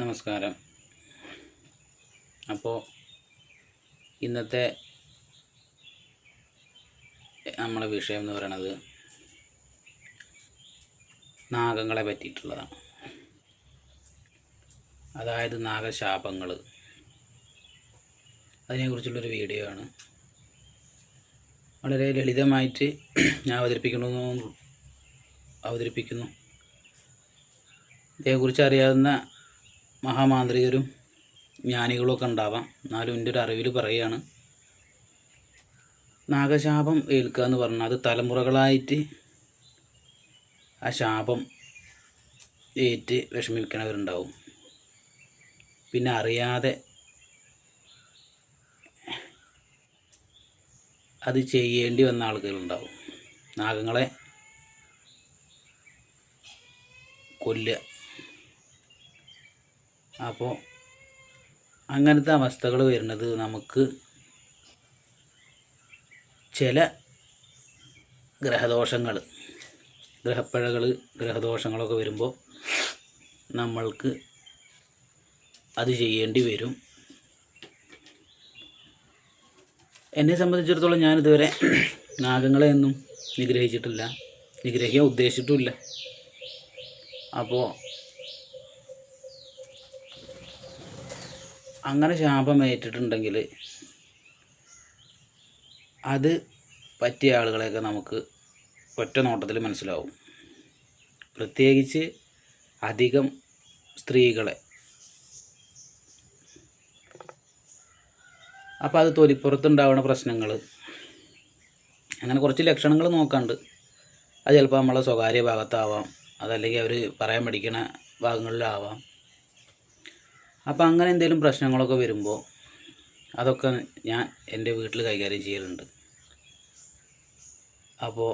നമസ്കാരം. അപ്പോൾ ഇന്നത്തെ നമ്മളെ വിഷയം എന്ന് പറയണത് നാഗങ്ങളെ പറ്റിയിട്ടുള്ളതാണ്. അതായത് നാഗശാപങ്ങൾ അതിനെക്കുറിച്ചുള്ളൊരു വീഡിയോ ആണ്. വളരെ ലളിതമായിട്ട് ഞാൻ അവതരിപ്പിക്കണമെന്ന് അവതരിപ്പിക്കുന്നു. ഇതേക്കുറിച്ച് അറിയാവുന്ന മഹാമാന്ത്രികരും ജ്ഞാനികളൊക്കെ ഉണ്ടാവാം. എന്നാലും എന്റെ ഒരു അറിവിൽ പറയുകയാണ് നാഗശാപം ഏൽക്കുക എന്ന് പറഞ്ഞാൽ അത് തലമുറകളായിട്ട് ആ ശാപം ഏറ്റ് വിഷമിക്കണവരുണ്ടാവും. പിന്നെ അറിയാതെ അത് ചെയ്യേണ്ടി വന്ന ആളുകളുണ്ടാവും. നാഗങ്ങളെ കൊല്ലുക. അപ്പോൾ അങ്ങനത്തെ അവസ്ഥകൾ വരുന്നത് നമുക്ക് ചില ഗ്രഹദോഷങ്ങൾ ഗ്രഹപ്പഴകൾ ഗ്രഹദോഷങ്ങളൊക്കെ വരുമ്പോൾ നമ്മൾക്ക് അത് ചെയ്യേണ്ടി വരും. എന്നെ സംബന്ധിച്ചിടത്തോളം ഞാനിതുവരെ നാഗങ്ങളെ ഒന്നും നിഗ്രഹിച്ചിട്ടില്ല. നിഗ്രഹിക്കാൻ ഉദ്ദേശിച്ചിട്ടുമില്ല അപ്പോൾ അങ്ങനെ ശാപം ഏറ്റിട്ടുണ്ടെങ്കിൽ അത് പറ്റിയ ആളുകളെയൊക്കെ നമുക്ക് ഒറ്റ നോട്ടത്തിൽ മനസ്സിലാവും. പ്രത്യേകിച്ച് അധികം സ്ത്രീകളെ. അപ്പോൾ അത് തൊലിപ്പുറത്തുണ്ടാവുന്ന പ്രശ്നങ്ങൾ അങ്ങനെ കുറച്ച് ലക്ഷണങ്ങൾ നോക്കാണ്ട് അത് ചിലപ്പോൾ നമ്മളെ സ്വകാര്യ ഭാഗത്താവാം. അതല്ലെങ്കിൽ അവർ പറയാൻ പഠിക്കണ ഭാഗങ്ങളിലാവാം. അപ്പോൾ അങ്ങനെ എന്തെങ്കിലും പ്രശ്നങ്ങളൊക്കെ വരുമ്പോൾ അതൊക്കെ ഞാൻ എന്റെ വീട്ടിൽ കൈകാര്യം ചെയ്യലുണ്ട്. അപ്പോൾ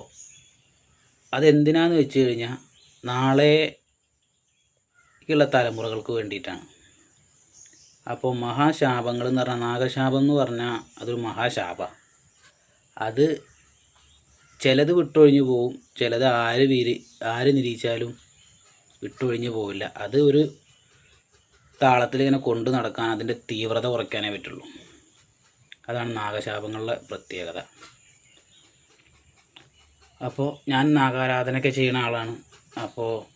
അതെന്തിനാന്ന് വെച്ച് കഴിഞ്ഞാൽ നാളേക്കുള്ള തലമുറകൾക്ക് വേണ്ടിയിട്ടാണ്. അപ്പോൾ മഹാശാപങ്ങൾ എന്ന് പറഞ്ഞാൽ നാഗശാപം എന്ന് പറഞ്ഞാൽ അതൊരു മഹാശാപ. അത് ചിലത് വിട്ടൊഴിഞ്ഞു പോവും ചിലത് ആര് വീര് ആര് നിരീച്ചാലും വിട്ടൊഴിഞ്ഞു പോവില്ല. അത് ഒരു താളത്തിൽ ഇങ്ങനെ കൊണ്ടു നടക്കാൻ അതിന്റെ തീവ്രത കുറയ്ക്കാനേ പറ്റുള്ളൂ. അതാണ് നാഗശാപങ്ങളുടെ പ്രത്യേകത. അപ്പോൾ ഞാൻ നാഗാരാധനയൊക്കെ ചെയ്യുന്ന ആളാണ്. അപ്പോൾ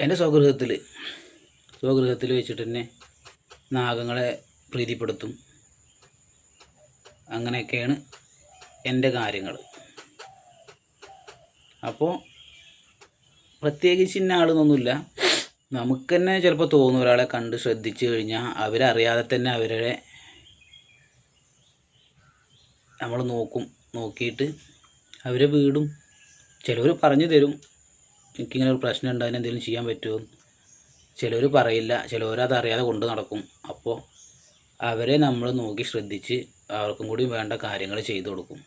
എന്റെ സ്വഗൃഹത്തിൽ സ്വഗൃഹത്തിൽ വെച്ചിട്ട് തന്നെ നാഗങ്ങളെ പ്രീതിപ്പെടുത്തും. അങ്ങനെയൊക്കെയാണ് എന്റെ കാര്യങ്ങൾ. അപ്പോൾ പ്രത്യേകിച്ച് ഇന്ന ആളെന്നൊന്നുമില്ല നമുക്ക് തന്നെ ചിലപ്പോൾ തോന്നും ഒരാളെ കണ്ട് ശ്രദ്ധിച്ചു കഴിഞ്ഞാൽ അവരറിയാതെ തന്നെ അവരെ നമ്മൾ നോക്കും നോക്കിയിട്ട് അവരെ വീടും ചിലവർ പറഞ്ഞു തരും. എനിക്കിങ്ങനെ ഒരു പ്രശ്നം ഉണ്ട് അതിനെന്തെങ്കിലും ചെയ്യാൻ പറ്റുമോ? ചിലവർ പറയില്ല ചിലവർ അതറിയാതെ കൊണ്ട് നടക്കും. അപ്പോൾ അവരെ നമ്മൾ നോക്കി ശ്രദ്ധിച്ച് അവർക്കും കൂടി വേണ്ട കാര്യങ്ങൾ ചെയ്തു കൊടുക്കും.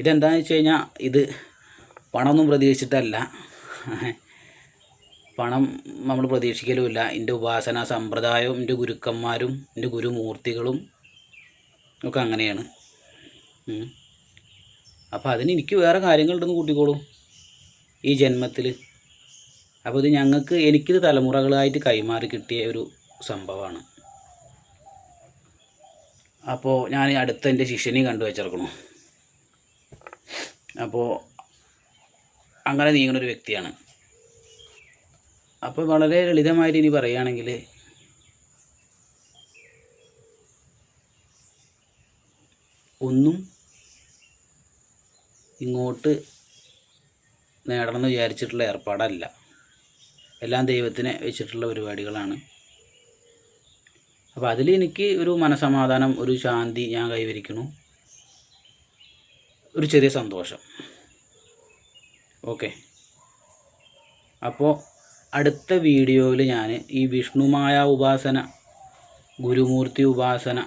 ഇതെന്താണെന്ന് വെച്ച് കഴിഞ്ഞാൽ ഇത് പണമൊന്നും പ്രതീക്ഷിച്ചിട്ടല്ല. പണം നമ്മൾ പ്രതീക്ഷിക്കലുമില്ല. എന്റെ ഉപാസന സമ്പ്രദായവും എന്റെ ഗുരുക്കന്മാരും എന്റെ ഗുരുമൂർത്തികളും ഒക്കെ അങ്ങനെയാണ്. അപ്പോൾ അതിന് എനിക്ക് വേറെ കാര്യങ്ങളുണ്ടെന്ന് കൂട്ടിക്കോളൂ. ഈ ജന്മത്തിൽ അപ്പോൾ ഇത് ഞങ്ങൾക്ക് എനിക്കിത് തലമുറകളായിട്ട് കൈമാറി കിട്ടിയ ഒരു സംഭവമാണ്. അപ്പോൾ ഞാൻ അടുത്ത എന്റെ ശിഷ്യനെയും കണ്ടു വെച്ചിറക്കണം അപ്പോൾ അങ്ങനെ നീങ്ങുന്ന ഒരു വ്യക്തിയാണ്. അപ്പോൾ വളരെ ലളിതമായിട്ട് ഇനി പറയുകയാണെങ്കിൽ ഒന്നും ഇങ്ങോട്ട് നേടണമെന്ന് വിചാരിച്ചിട്ടുള്ള ഏർപ്പാടല്ല. എല്ലാം ദൈവത്തിനെ വെച്ചിട്ടുള്ള പരിപാടികളാണ്. അപ്പോൾ അതിൽ എനിക്ക് ഒരു മനസമാധാനം ഒരു ശാന്തി ഞാൻ കൈവരിക്കുന്നു. ഒരു ചെറിയ സന്തോഷം. ഓക്കെ. അപ്പോൾ അടുത്ത വീഡിയോയിൽ ഞാൻ ഈ വിഷ്ണുമായ ഉപാസന ഗുരുമൂർത്തി ഉപാസന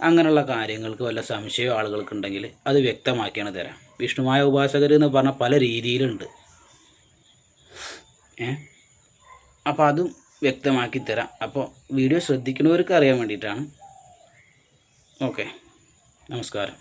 അങ്ങനെയുള്ള കാര്യങ്ങൾക്ക് വല്ല സംശയമോ ആളുകൾക്കുണ്ടെങ്കിൽ അത് വ്യക്തമാക്കിയാണ് തരാം. വിഷ്ണുമായ ഉപാസകർ എന്ന് പറഞ്ഞാൽ പല രീതിയിലുണ്ട്. ഏ അപ്പോൾ അതും വ്യക്തമാക്കി തരാം. അപ്പോൾ വീഡിയോ ശ്രദ്ധിക്കുന്നവർക്ക് അറിയാൻ വേണ്ടിയിട്ടാണ്. ഓക്കെ. നമസ്കാരം.